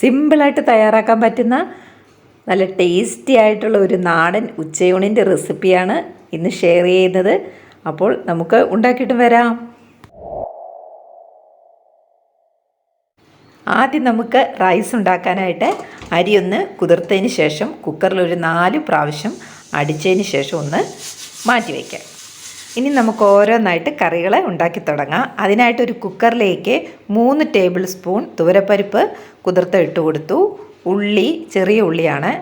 സിമ്പിളായിട്ട് തയ്യാറാക്കാൻ പറ്റുന്ന നല്ല ടേസ്റ്റി ആയിട്ടുള്ള ഒരു നാടൻ ഉച്ചയൂണിന്റെ റെസിപ്പിയാണ് ഇന്ന് ഷെയർ ചെയ്യുന്നത്. അപ്പോൾ നമുക്ക് ഉണ്ടാക്കിയിട്ട് വരാം. ആദ്യം നമുക്ക് റൈസ് ഉണ്ടാക്കാനായിട്ട് അരി ഒന്ന് കുതിർത്തതിന് ശേഷം കുക്കറിൽ ഒരു നാല് പ്രാവശ്യം അടിച്ചതിന് ശേഷം ഒന്ന് മാറ്റി വയ്ക്കാം. ഇനി നമുക്ക് ഓരോന്നായിട്ട് കറികൾ ഉണ്ടാക്കി തുടങ്ങാം. അതിനായിട്ട് ഒരു കുക്കറിലേക്ക് മൂന്ന് ടേബിൾ സ്പൂൺ തുവരപ്പരിപ്പ് കുതിർത്ത് ഇട്ട് കൊടുത്തു. ഉള്ളി ചെറിയ ഉള്ളിയാണ്.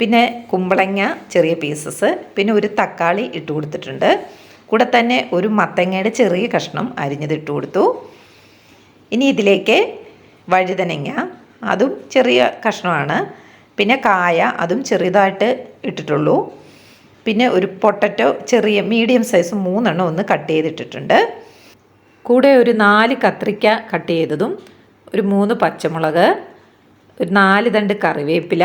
പിന്നെ കുമ്പളങ്ങ ചെറിയ പീസസ് പിന്നെ ഒരു തക്കാളി ഇട്ട് കൊടുത്തിട്ടുണ്ട്. കൂടെ തന്നെ ഒരു മത്തങ്ങയുടെ ചെറിയ കഷ്ണം അരിഞ്ഞത് ഇട്ട് കൊടുത്തു. ഇനി ഇതിലേക്ക് വഴുതനങ്ങ അതും ചെറിയ കഷ്ണമാണ്. പിന്നെ കായ അതും ചെറുതായിട്ട് ഇട്ടിട്ടുള്ളൂ. പിന്നെ ഒരു പൊട്ടറ്റോ ചെറിയ മീഡിയം സൈസ് മൂന്നെണ്ണം ഒന്ന് കട്ട് ചെയ്തിട്ടിട്ടുണ്ട്. കൂടെ ഒരു നാല് കത്രിക്ക കട്ട് ചെയ്തതും ഒരു മൂന്ന് പച്ചമുളക് ഒരു നാല് തണ്ട് കറിവേപ്പില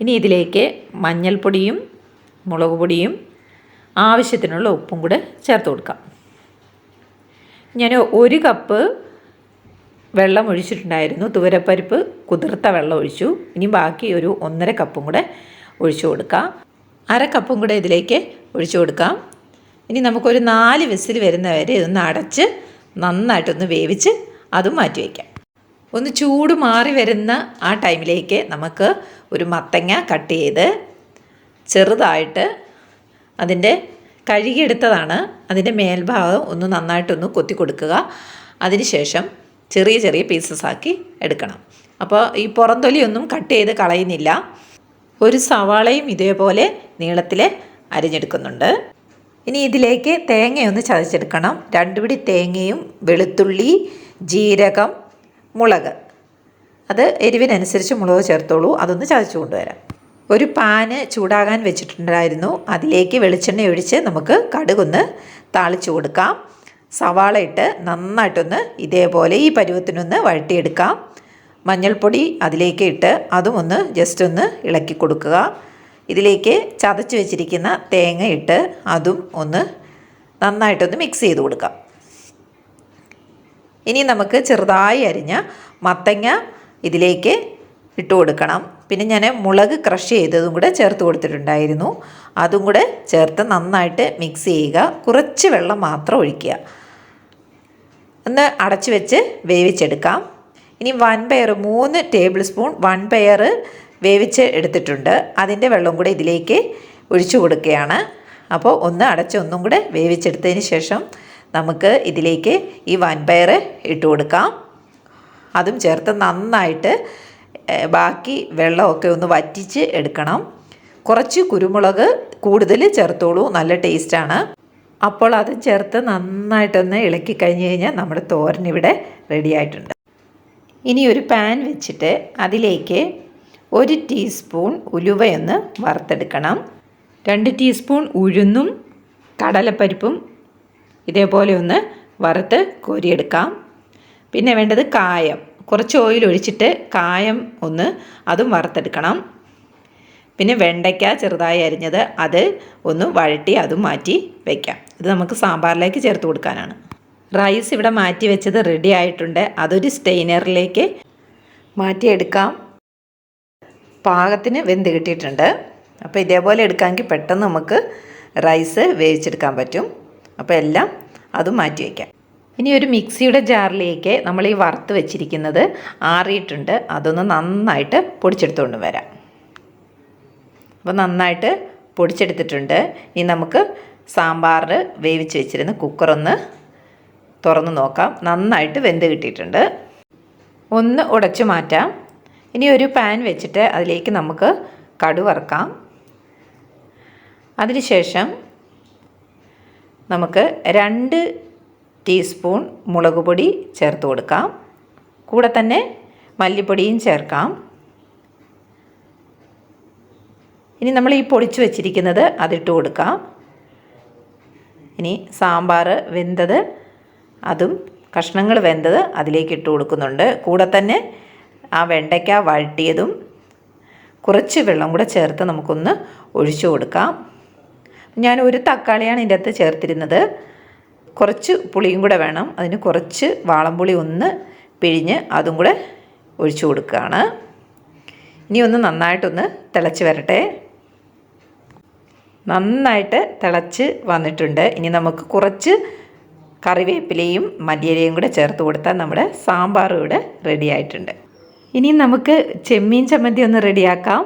ഇനി ഇതിലേക്ക് മഞ്ഞൾപ്പൊടിയും മുളക് പൊടിയും ആവശ്യത്തിനുള്ള ഉപ്പും കൂടെ ചേർത്ത് കൊടുക്കാം. ഞാൻ ഒരു കപ്പ് വെള്ളം ഒഴിച്ചിട്ടുണ്ടായിരുന്നു. തുവരപ്പരിപ്പ് കുതിർത്ത വെള്ളം ഒഴിച്ചു. ഇനി ബാക്കി ഒരു ഒന്നര കപ്പും കൂടെ ഒഴിച്ചു കൊടുക്കാം. അര കപ്പും കൂടെ ഇതിലേക്ക് ഒഴിച്ചു കൊടുക്കാം. ഇനി നമുക്കൊരു നാല് വിസിൽ വരുന്നവരെ ഇതൊന്ന് അടച്ച് നന്നായിട്ടൊന്ന് വേവിച്ച് അതും മാറ്റി വയ്ക്കാം. ഒന്ന് ചൂട് മാറി വരുന്ന ആ ടൈമിലേക്ക് നമുക്ക് ഒരു മത്തങ്ങ കട്ട് ചെയ്ത് ചെറുതായിട്ട് അതിന്റെ കഴുകിയെടുത്തതാണ്. അതിന്റെ മേൽഭാഗം ഒന്ന് നന്നായിട്ടൊന്ന് കൊത്തി കൊടുക്കുക. അതിനുശേഷം ചെറിയ ചെറിയ പീസസ് ആക്കി എടുക്കണം. അപ്പോൾ ഈ പുറന്തൊലിയൊന്നും കട്ട് ചെയ്ത് കളയുന്നില്ല. ഒരു സവാളയും ഇതേപോലെ നീളത്തിൽ അരിഞ്ഞെടുക്കുന്നുണ്ട്. ഇനി ഇതിലേക്ക് തേങ്ങയൊന്ന് ചതച്ചെടുക്കണം. രണ്ട് പിടി തേങ്ങയും വെളുത്തുള്ളി ജീരകം മുളക്. അത് എരിവിനനുസരിച്ച് മുളക് ചേർത്തോളൂ. അതൊന്ന് ചതച്ചു കൊണ്ടുവരാം. ഒരു പാന് ചൂടാകാൻ വെച്ചിട്ടുണ്ടായിരുന്നു. അതിലേക്ക് വെളിച്ചെണ്ണ ഒഴിച്ച് നമുക്ക് കടുകൊന്ന് താളിച്ചു കൊടുക്കാം. സവാള ഇട്ട് നന്നായിട്ടൊന്ന് ഇതേപോലെ ഈ പരുവത്തിനൊന്ന് വഴട്ടിയെടുക്കാം മഞ്ഞൾപ്പൊടി അതിലേക്ക് ഇട്ട് അതും ഒന്ന് ജസ്റ്റ് ഒന്ന് ഇളക്കി കൊടുക്കുക. ഇതിലേക്ക് ചതച്ച് വെച്ചിരിക്കുന്ന തേങ്ങ ഇട്ട് അതും ഒന്ന് നന്നായിട്ടൊന്ന് മിക്സ് ചെയ്ത് കൊടുക്കാം. ഇനി നമുക്ക് ചെറുതായി അരിഞ്ഞ മത്തങ്ങ ഇതിലേക്ക് ഇട്ട് കൊടുക്കണം. പിന്നെ ഞാൻ മുളക് ക്രഷ് ചെയ്തതും കൂടെ ചേർത്ത് കൊടുത്തിട്ടുണ്ടായിരുന്നു. അതും കൂടെ ചേർത്ത് നന്നായിട്ട് മിക്സ് ചെയ്യുക. കുറച്ച് വെള്ളം മാത്രം ഒഴിക്കുക. ഒന്ന് അടച്ചു വെച്ച് വേവിച്ചെടുക്കാം. ഇനി വൺ പെയർ മൂന്ന് ടേബിൾ സ്പൂൺ വൺ പെയർ വേവിച്ച് എടുത്തിട്ടുണ്ട്. അതിന്റെ വെള്ളം കൂടെ ഇതിലേക്ക് ഒഴിച്ചു കൊടുക്കുകയാണ്. അപ്പോൾ ഒന്ന് അടച്ച് ഒന്നും കൂടെ വേവിച്ചെടുത്തതിന് ശേഷം നമുക്ക് ഇതിലേക്ക് ഈ വൻപയർ ഇട്ട് കൊടുക്കാം. അതും ചേർത്ത് നന്നായിട്ട് ബാക്കി വെള്ളമൊക്കെ ഒന്ന് വറ്റിച്ച് എടുക്കണം. കുറച്ച് കുരുമുളക് കൂടുതൽ ചേർത്തോളൂ നല്ല ടേസ്റ്റാണ്. അപ്പോൾ അതും ചേർത്ത് നന്നായിട്ടൊന്ന് ഇളക്കി കഴിഞ്ഞ് കഴിഞ്ഞാൽ നമ്മുടെ തോരൻ ഇവിടെ റെഡി ആയിട്ടുണ്ട്. ഇനി ഒരു പാൻ വെച്ചിട്ട് അതിലേക്ക് ഒരു ടീസ്പൂൺ ഉലുവയൊന്ന് വറുത്തെടുക്കണം. രണ്ട് ടീസ്പൂൺ ഉഴുന്നും കടലപ്പരിപ്പും ഇതേപോലെ ഒന്ന് വറുത്ത് കോരിയെടുക്കാം. പിന്നെ വേണ്ടത് കായം. കുറച്ച് ഓയിൽ ഒഴിച്ചിട്ട് കായം ഒന്ന് അതും വറുത്തെടുക്കണം. പിന്നെ വെണ്ടയ്ക്ക ചെറുതായി അരിഞ്ഞത് അത് ഒന്ന് വഴട്ടി അതും മാറ്റി വയ്ക്കാം ഇത് നമുക്ക് സാമ്പാറിലേക്ക് ചേർത്ത് കൊടുക്കാനാണ്. റൈസ് ഇവിടെ മാറ്റി വെച്ചത് റെഡി ആയിട്ടുണ്ട്. അതൊരു സ്റ്റെയിനറിലേക്ക് മാറ്റിയെടുക്കാം. പാകത്തിന് വെന്ത് കിട്ടിയിട്ടുണ്ട്. അപ്പോൾ ഇതേപോലെ എടുക്കാമെങ്കിൽ പെട്ടെന്ന് നമുക്ക് റൈസ് വേവിച്ചെടുക്കാൻ പറ്റും. അപ്പോൾ എല്ലാം അതും മാറ്റി വയ്ക്കാം ഇനി ഒരു മിക്സിയുടെ ജാറിലേക്ക് നമ്മൾ ഈ വറുത്ത് വെച്ചിരിക്കുന്നത് ആറിയിട്ടുണ്ട്. അതൊന്ന് നന്നായിട്ട് പൊടിച്ചെടുത്തുകൊണ്ട് വരാം. അപ്പോൾ നന്നായിട്ട് പൊടിച്ചെടുത്തിട്ടുണ്ട്. ഇനി നമുക്ക് സാമ്പാർ വേവിച്ച് വെച്ചിരുന്ന കുക്കറൊന്ന് തുറന്ന് നോക്കാം. നന്നായിട്ട് വെന്ത് കിട്ടിയിട്ടുണ്ട്. ഒന്ന് ഉടച്ചു മാറ്റാം. ഇനി ഒരു പാൻ വെച്ചിട്ട് അതിലേക്ക് നമുക്ക് കടുവറക്കാം അതിനുശേഷം നമുക്ക് രണ്ട് ടീസ്പൂൺ മുളക് പൊടി ചേർത്ത് കൊടുക്കാം. കൂടെ തന്നെ മല്ലിപ്പൊടിയും ചേർക്കാം. ഇനി നമ്മൾ ഈ പൊടിച്ച് വെച്ചിരിക്കുന്നത് അതിട്ട് കൊടുക്കാം. ഇനി സാമ്പാർ വെന്തത് അതും കഷ്ണങ്ങൾ വെന്തത് അതിലേക്ക് ഇട്ട് കൊടുക്കുന്നുണ്ട്. കൂടെ തന്നെ ആ വെണ്ടയ്ക്ക വഴട്ടിയതും കുറച്ച് വെള്ളം കൂടെ ചേർത്ത് നമുക്കൊന്ന് ഒഴിച്ചു കൊടുക്കാം. ഞാൻ ഒരു തക്കാളിയാണ് ഇതിന്റെ അകത്ത് ചേർത്തിരുന്നത്. കുറച്ച് പുളിയും കൂടെ വേണം. അതിന് കുറച്ച് വാളംപുളി ഒന്ന് പിഴിഞ്ഞ് അതും കൂടെ ഒഴിച്ചു കൊടുക്കുകയാണ്. ഇനി ഒന്ന് നന്നായിട്ടൊന്ന് തിളച്ച് വരട്ടെ. നന്നായിട്ട് തിളച്ച് വന്നിട്ടുണ്ട്. ഇനി നമുക്ക് കുറച്ച് കറിവേപ്പിലയും മല്ലിയിലയും കൂടെ ചേർത്ത് കൊടുത്താൽ നമ്മുടെ സാമ്പാർ ഇവിടെ റെഡി ആയിട്ടുണ്ട്. ഇനി നമുക്ക് ചെമ്മീൻ ചമ്മന്തി ഒന്ന് റെഡിയാക്കാം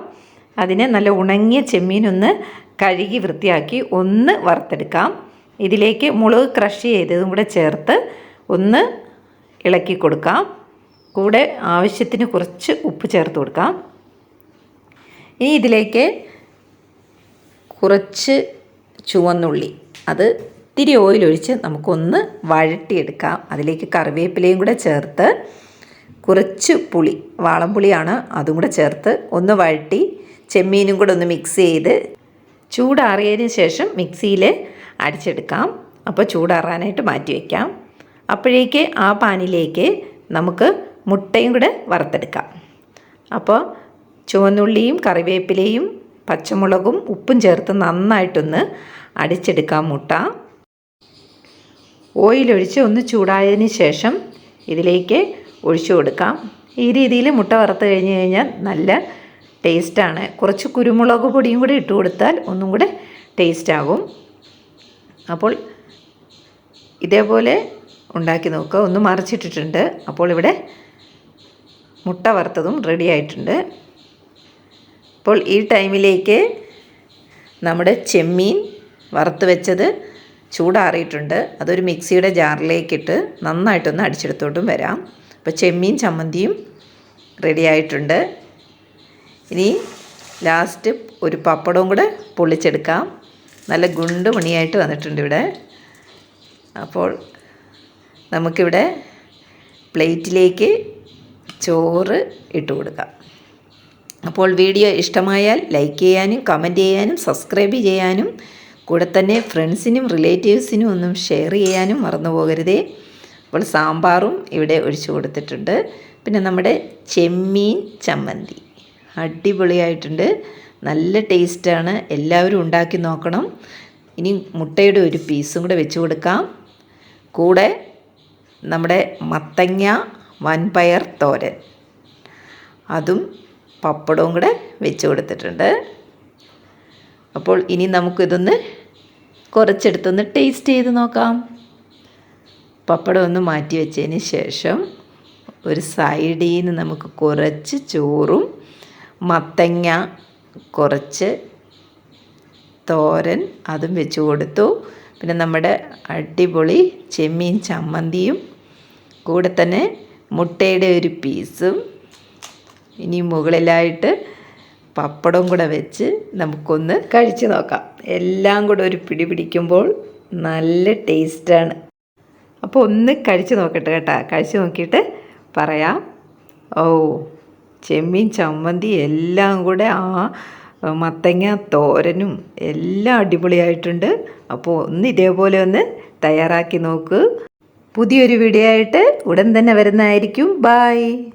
അതിന് നല്ല ഉണങ്ങിയ ചെമ്മീൻ ഒന്ന് കഴുകി വൃത്തിയാക്കി ഒന്ന് വറുത്തെടുക്കാം. ഇതിലേക്ക് മുളക് ക്രഷ് ചെയ്തതും കൂടെ ചേർത്ത് ഒന്ന് ഇളക്കി കൊടുക്കാം. കൂടെ ആവശ്യത്തിന് കുറച്ച് ഉപ്പ് ചേർത്ത് കൊടുക്കാം. ഇനി ഇതിലേക്ക് കുറച്ച് ചുവന്നുള്ളി അത് ഇത്തിരി ഓയിലൊഴിച്ച് നമുക്കൊന്ന് വഴട്ടിയെടുക്കാം അതിലേക്ക് കറിവേപ്പിലയും കൂടെ ചേർത്ത് കുറച്ച് പുളി വാളംപുളിയാണ് അതും കൂടെ ചേർത്ത് ഒന്ന് വഴട്ടി ചെമ്മീനും കൂടെ ഒന്ന് മിക്സ് ചെയ്ത് ചൂടാറിയതിന് ശേഷം മിക്സിയിൽ അടിച്ചെടുക്കാം. അപ്പോൾ ചൂടാറാനായിട്ട് മാറ്റി വയ്ക്കാം അപ്പോഴേക്ക് ആ പാനിലേക്ക് നമുക്ക് മുട്ടയും കൂടെ വറുത്തെടുക്കാം. അപ്പോൾ ചുവന്നുള്ളിയും കറിവേപ്പിലയും പച്ചമുളകും ഉപ്പും ചേർത്ത് നന്നായിട്ടൊന്ന് അടിച്ചെടുക്കാം മുട്ട. ഓയിലൊഴിച്ച് ഒന്ന് ചൂടായതിന് ശേഷം ഇതിലേക്ക് ഒഴിച്ചു കൊടുക്കാം. ഈ രീതിയിൽ മുട്ട വറുത്ത് കഴിഞ്ഞ് കഴിഞ്ഞാൽ നല്ല ടേസ്റ്റാണ്. കുറച്ച് കുരുമുളക് പൊടിയും കൂടി ഇട്ട് കൊടുത്താൽ ഒന്നും കൂടെ ടേസ്റ്റാകും. അപ്പോൾ ഇതേപോലെ ഉണ്ടാക്കി നോക്കുക. ഒന്ന് മറിച്ചിട്ടിട്ടുണ്ട്. അപ്പോൾ ഇവിടെ മുട്ട വറുത്തതും റെഡി ആയിട്ടുണ്ട്. അപ്പോൾ ഈ ടൈമിലേക്ക് നമ്മുടെ ചെമ്മീൻ വറുത്ത് വെച്ചത് ചൂടാറിയിട്ടുണ്ട്. അതൊരു മിക്സിയുടെ ജാറിലേക്കിട്ട് നന്നായിട്ടൊന്ന് അടിച്ചെടുത്തോട്ടും വരാം. അപ്പോൾ ചെമ്മീൻ ചമ്മന്തിയും റെഡി ആയിട്ടുണ്ട്. ഇനി ലാസ്റ്റ് ഒരു പപ്പടവും കൂടെ പൊള്ളിച്ചെടുക്കാം. നല്ല ഗുണ്ട് മണിയായിട്ട് വന്നിട്ടുണ്ട് ഇവിടെ. അപ്പോൾ നമുക്കിവിടെ പ്ലേറ്റിലേക്ക് ചോറ് ഇട്ട് കൊടുക്കാം. അപ്പോൾ വീഡിയോ ഇഷ്ടമായാൽ ലൈക്ക് ചെയ്യാനും കമന്റ് ചെയ്യാനും സബ്സ്ക്രൈബ് ചെയ്യാനും കൂടെ തന്നെ ഫ്രണ്ട്സിനും റിലേറ്റീവ്സിനും ഒന്നും ഷെയർ ചെയ്യാനും മറന്നു പോകരുതേ അപ്പോൾ സാമ്പാറും ഇവിടെ ഒഴിച്ചു കൊടുത്തിട്ടുണ്ട്. പിന്നെ നമ്മുടെ ചെമ്മീൻ ചമ്മന്തി. അടിപൊളിയായിട്ടുണ്ട്. നല്ല ടേസ്റ്റാണ്. എല്ലാവരും ഉണ്ടാക്കി നോക്കണം. ഇനി മുട്ടയുടെ ഒരു പീസും കൂടെ വെച്ച് കൊടുക്കാം. കൂടെ നമ്മുടെ മത്തങ്ങ വൻപയർ തോരൻ. അതും പപ്പടവും കൂടെ വെച്ച് കൊടുത്തിട്ടുണ്ട്. അപ്പോൾ ഇനി നമുക്കിതൊന്ന് കുറച്ചെടുത്തൊന്ന് ടേസ്റ്റ് ചെയ്ത് നോക്കാം. പപ്പടം ഒന്ന് മാറ്റി വെച്ചതിന് ശേഷം ഒരു സൈഡിൽ നിന്ന് നമുക്ക് കുറച്ച് ചോറും മത്തങ്ങ കുറച്ച് തോരൻ അതും വെച്ച് കൊടുത്തു. പിന്നെ നമ്മുടെ അടിപൊളി ചെമ്മീൻ ചമ്മന്തിയും കൂടെ തന്നെ മുട്ടയുടെ ഒരു പീസും ഇനി മുകളിലായിട്ട് പപ്പടം കൂടെ വെച്ച് നമുക്കൊന്ന് കഴിച്ചു നോക്കാം. എല്ലാം കൂടെ ഒരു പിടി പിടിക്കുമ്പോൾ നല്ല ടേസ്റ്റാണ്. അപ്പോൾ ഒന്ന് കഴിച്ചു നോക്കട്ടെ കേട്ടോ. കഴിച്ചു നോക്കിയിട്ട് പറയാം. ഓ ചെമ്മീൻ ചമ്മന്തി എല്ലാം കൂടെ ആ മത്തങ്ങ തോരനും എല്ലാം അടിപൊളിയായിട്ടുണ്ട്. അപ്പോൾ ഒന്ന് ഇതേപോലെ ഒന്ന് തയ്യാറാക്കി നോക്ക്. പുതിയൊരു വീഡിയോ ആയിട്ട് ഉടൻ തന്നെ വരുന്നതായിരിക്കും. ബായ്